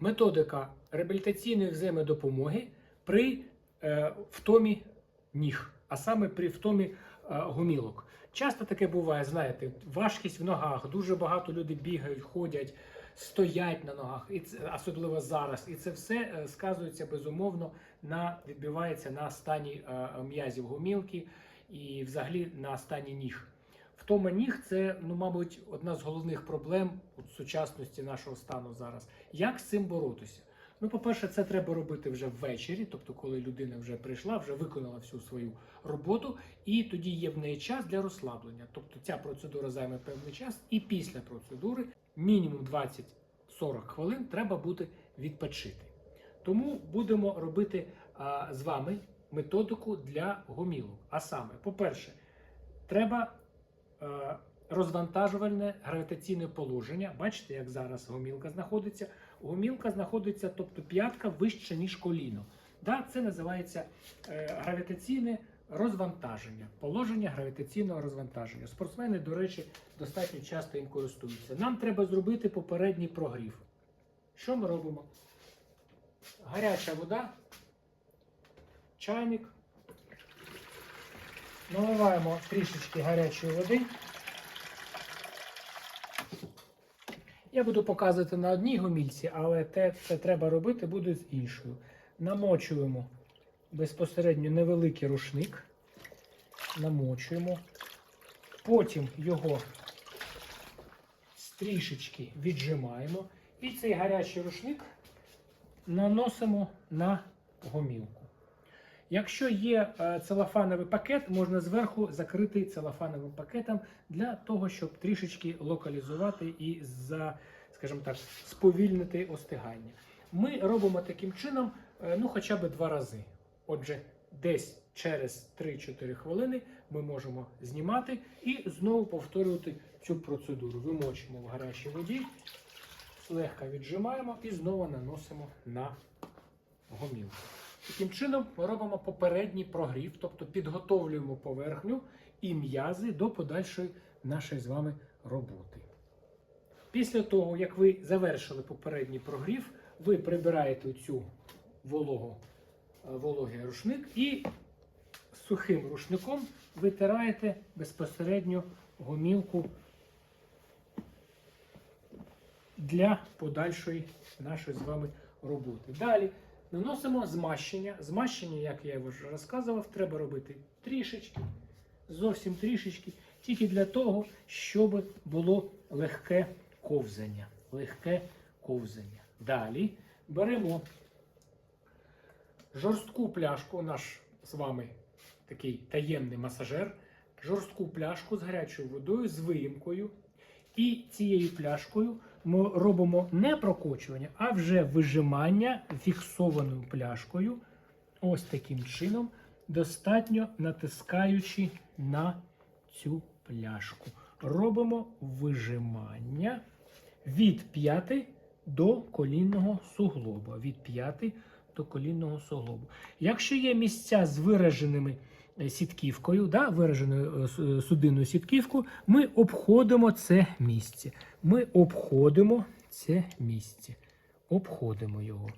методика реабілітаційної взаємодопомоги при е, втомі ніг, а саме при втомі е, гомілок. Часто таке буває, знаєте, важкість в ногах, дуже багато людей бігають, ходять, стоять на ногах, і це, особливо зараз. І це все е, сказується безумовно на відбивається на стані е, м'язів гомілки і взагалі на стані ніг. Втома ніг це, ну, мабуть, одна з головних проблем от, сучасності нашого стану зараз. Як з цим боротися? Ну, по-перше, це треба робити вже ввечері, тобто, коли людина вже прийшла, вже виконала всю свою роботу, і тоді є в неї час для розслаблення. Тобто ця процедура займе певний час, і після процедури мінімум 20-40 хвилин треба буде відпочити. Тому будемо робити а, з вами методику для гомілок. А саме, по-перше, треба розвантажувальне гравітаційне положення. Бачите, як зараз гомілка знаходиться. Гомілка знаходиться, тобто п'ятка вище, ніж коліно. Да, це називається е, гравітаційне розвантаження, положення гравітаційного розвантаження. Спортсмени, до речі, достатньо часто їм користуються. Нам треба зробити попередній прогрів. Що ми робимо? Гаряча вода, чайник. Наливаємо трішечки гарячої води. Я буду показувати на одній гомільці, але те, це треба робити буде з іншою. Намочуємо безпосередньо невеликий рушник. Намочуємо. Потім його трішечки віджимаємо. І цей гарячий рушник наносимо на гомілку. Якщо є е, целофановий пакет, можна зверху закрити целофановим пакетом для того, щоб трішечки локалізувати і за, скажімо так, сповільнити остигання. Ми робимо таким чином е, ну, хоча б два рази. Отже, десь через 3-4 хвилини ми можемо знімати і знову повторювати цю процедуру. Вимочимо в гарячій воді, легко віджимаємо і знову наносимо на гомілку. Таким чином ми робимо попередній прогрів, тобто підготовлюємо поверхню і м'язи до подальшої нашої з вами роботи. Після того, як ви завершили попередній прогрів, ви прибираєте цю вологу, е, вологий рушник і сухим рушником витираєте безпосередньо гомілку для подальшої нашої з вами роботи. Далі наносимо змащення. Змащення, як я вже розказував, треба робити трішечки, зовсім трішечки, тільки для того, щоб було легке ковзання. Легке ковзання. Далі беремо жорстку пляшку, наш з вами такий таємний масажер, жорстку пляшку з гарячою водою, з виїмкою. І цією пляшкою ми робимо не прокочування, а вже вижимання фіксованою пляшкою. Ось таким чином, достатньо натискаючи на цю пляшку. Робимо вижимання від п'яти до колінного суглоба. Від п'яти до колінного суглобу. Якщо є місця з вираженими сітківкою, да, вираженою е, е, судинною сітківкою, ми обходимо це місце. Ми обходимо це місце. Обходимо його.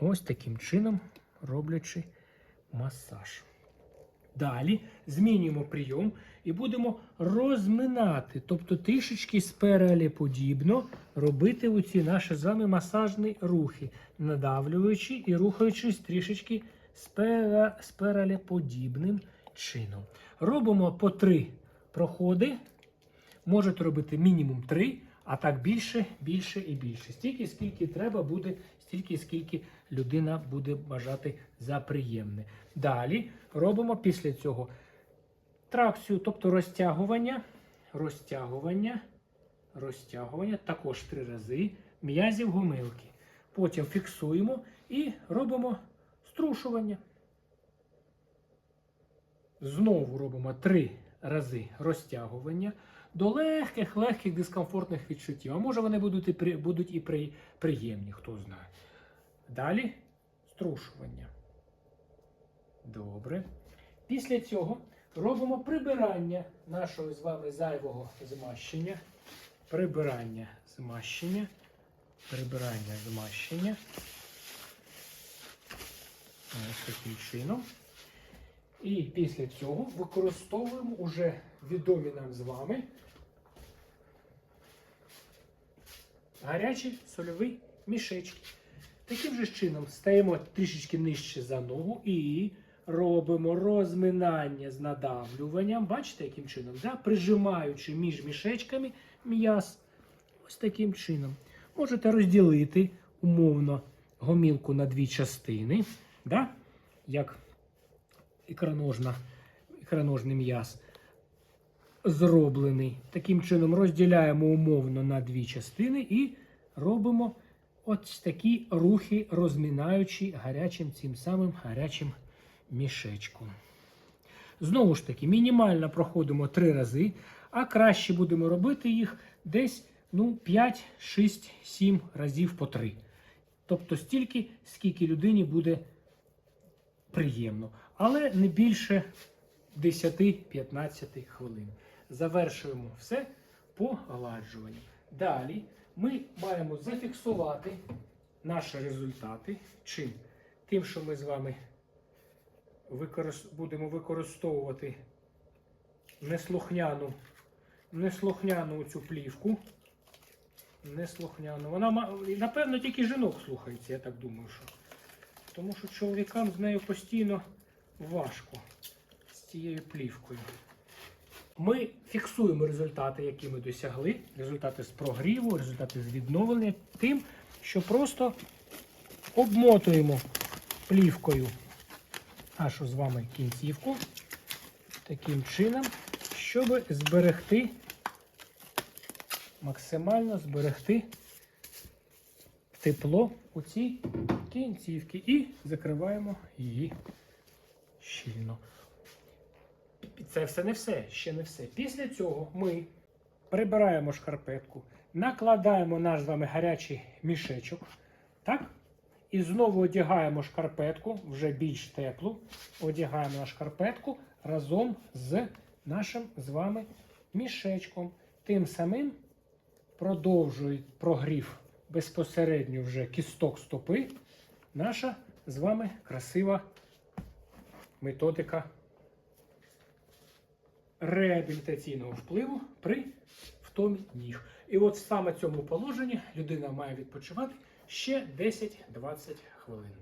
Ось таким чином роблячи масаж. Далі змінюємо прийом і будемо розминати, тобто трішечки спиралеподібно робити оці наші з вами масажні рухи, надавлюючи і рухаючись трішечки спера, спиралеподібним чином. Робимо по три проходи. Можете робити мінімум три, а так більше, більше і більше. Стільки, скільки треба буде, стільки, скільки людина буде бажати за приємне. Далі робимо після цього тракцію, тобто розтягування, розтягування, розтягування, також три рази м'язів гомилки. Потім фіксуємо і робимо струшування. Знову робимо три рази розтягування до легких, легких дискомфортних відчуттів. А може вони будуть і, при, будуть і при, приємні, хто знає. Далі струшування. Добре. Після цього робимо прибирання нашого з вами зайвого змащення. Прибирання змащення. прибирання змащення. Ось таким чином. І після цього використовуємо уже відомі нам з вами гарячі сольові мішечки. Таким же чином стаємо трішечки нижче за ногу і робимо розминання з надавлюванням. Бачите, яким чином? Да? Прижимаючи між мішечками м'яз. Ось таким чином. Можете розділити умовно гомілку на дві частини, да? як ікроножна, ікроножний м'яз зроблений. Таким чином розділяємо умовно на дві частини і робимо ось такі рухи, розмінаючи гарячим цим самим гарячим мішечком. Знову ж таки, мінімально проходимо три рази, а краще будемо робити їх десь ну, 5, 6, 7 разів по 3. Тобто стільки, скільки людині буде приємно. Але не більше 10-15 хвилин. Завершуємо все по гладжуванню. Далі ми маємо зафіксувати наші результати. Чим? Тим, що ми з вами будемо використовувати неслухняну, неслухняну цю плівку. Неслухняну. Вона, напевно, тільки жінок слухається, я так думаю, що. Тому що чоловікам з нею постійно важко з цією плівкою. Ми фіксуємо результати, які ми досягли, результати з прогріву, результати з відновлення, тим, що просто обмотуємо плівкою нашу з вами кінцівку таким чином, щоб зберегти, максимально зберегти тепло у цій кінцівці і закриваємо її щільно. Це все не все, ще не все. Після цього ми прибираємо шкарпетку, накладаємо наш з вами гарячий мішечок. Так? І знову одягаємо шкарпетку, вже більш теплу. Одягаємо на шкарпетку разом з нашим з вами мішечком. Тим самим продовжує прогрів безпосередньо вже кісток стопи. Наша з вами красива методика реабілітаційного впливу при втомі ніг. І от саме в цьому положенні людина має відпочивати ще 10-20 хвилин.